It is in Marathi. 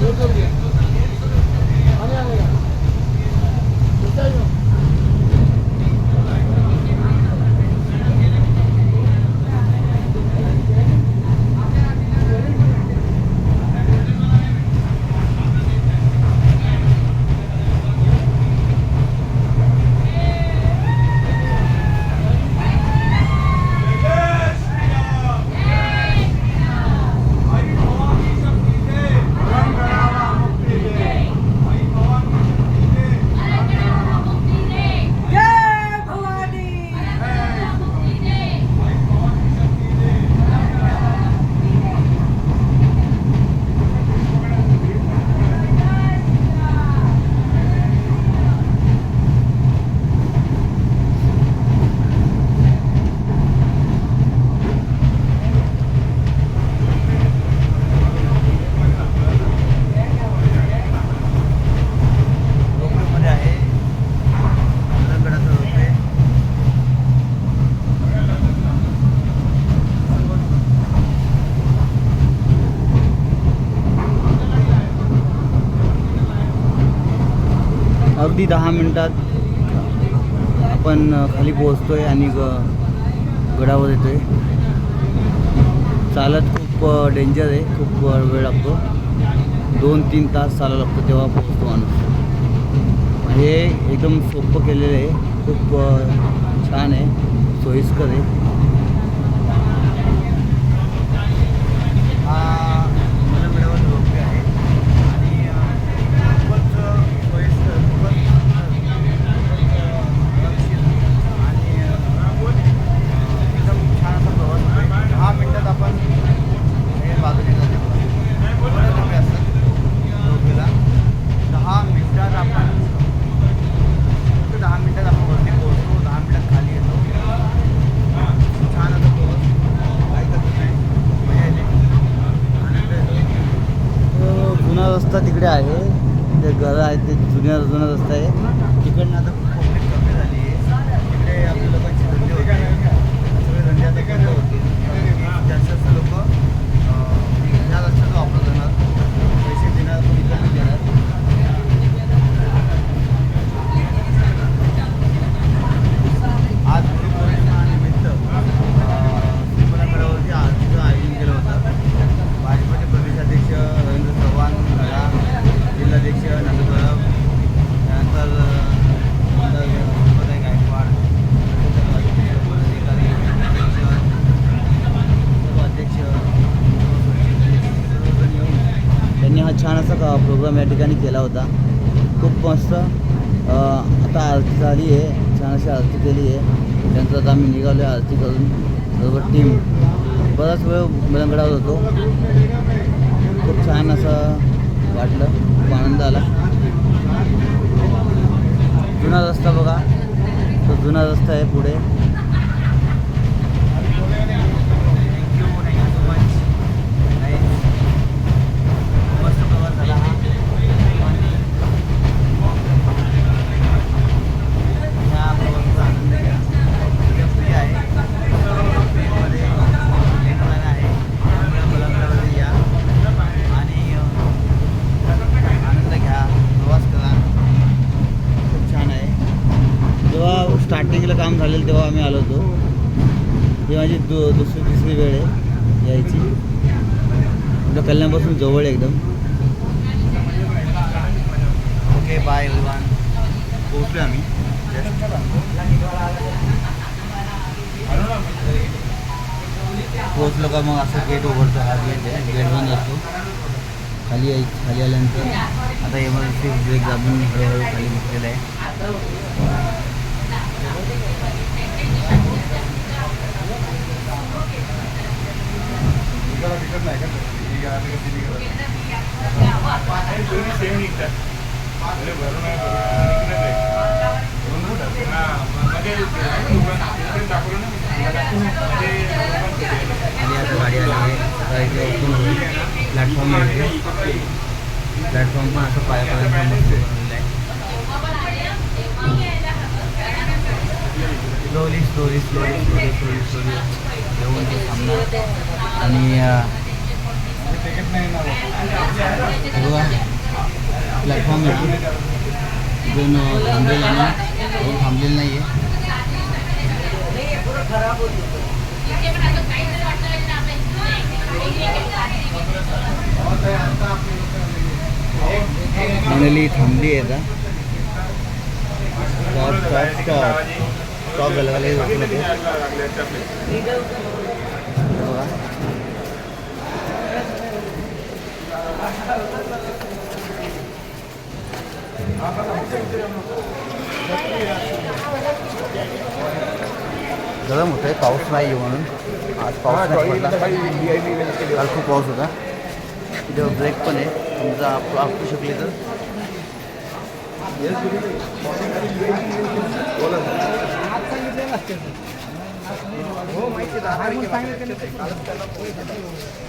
Yo también. अगदी दहा मिनटात आपण खाली पोहोचतोय आणि ग गडावर आहे चालत खूप डेंजर आहे. खूप वेळ लागतो. दोन तीन तास चालावं लागतो तेव्हा पोहोचतो माणूस. हे एकदम सोपं केलेलं आहे. खूप छान आहे. सोयीस्कर आहे हा मुलंगडावर रोपवे आहे आणि अ, खूपच अ, सोयीस्कर खूपच सुरक्षित आणि अ, एकदम छान असा प्रवास होतोय. दहा मिनिटात आपण हे बाजूने जातो थोडे रोपवे असतात रोपवेला दहा मिनिटात आपण फक्त दहा मिनिटात आपण वरती पोहोचतो दहा मिनिटात खाली येतो छान असं प्रवास काही करत नाही मजा येते आनंद येतो तो जुना रस्ता तिकडे आहे. ते घरं आहेत ते जुन्या जुना रस्ता आहे. तिकडनं आता छान असा का प्रोग्राम या ठिकाणी केला होता. खूप मस्त. आता आरती झाली आहे. छान अशी आरती केली आहे. त्यानंतर आता आम्ही निघालो आहे आरती करून. बरोबर टीम बराच वेळ मलंगडावर होतो. खूप छान असं वाटलं. खूप आनंद आला. जुना रस्ता बघा. तो जुना रस्ता आहे पुढे मस्त प्रवास झाला हा ह्या प्रवासाचा आनंद घ्या उद्या फ्री आहे फ्रीमध्ये येणार आहे त्यामुळे मुलांकडे या आणि अ, आनंद घ्या प्रवास करा खूप छान आहे जेव्हा स्टार्टिंगला काम झालेलं तेव्हा आम्ही आलो होतो ही माझी दु दुसरी तिसरी वेळ आहे यायची. आपल्या कल्याणपासून जवळ आहे एकदम. ओके बाय एव्हरीवन पोहोचलो आम्ही. पोहोचलो का मग? असं गेट उघडतो हा गेट आहे. गेट बंद असतो खाली याय खाली आल्यानंतर आता एमर्जन्सी ब्रेक दाबून हळूहळू खाली घेतलेलं आहे. खाली आता गाडी आली आहे. आता इथे उतरून होईल प्लॅटफॉर्म आहे प्लॅटफॉर्म पण असं पायापर्यंत slowly slowly slowly slowly slowly slowly घेऊन ते थांबणार आणि प्लॅटफॉर्म आहे दोन अजून थांबलेला नाही अजून थांबलेलं नाही आहे फायनली थांबली आहे आता. स्टॉप स्टॉप स्टॉप टॉप झाला का बघा गरम होत आहे पाऊस नाही आहे म्हणून. आज पाऊस नाही पडला. काल खूप पाऊस होता. तिथे ब्रेक पण आहे. समजा आप आपू शकले तर. आज सांगितलेलं असते. हो माहिती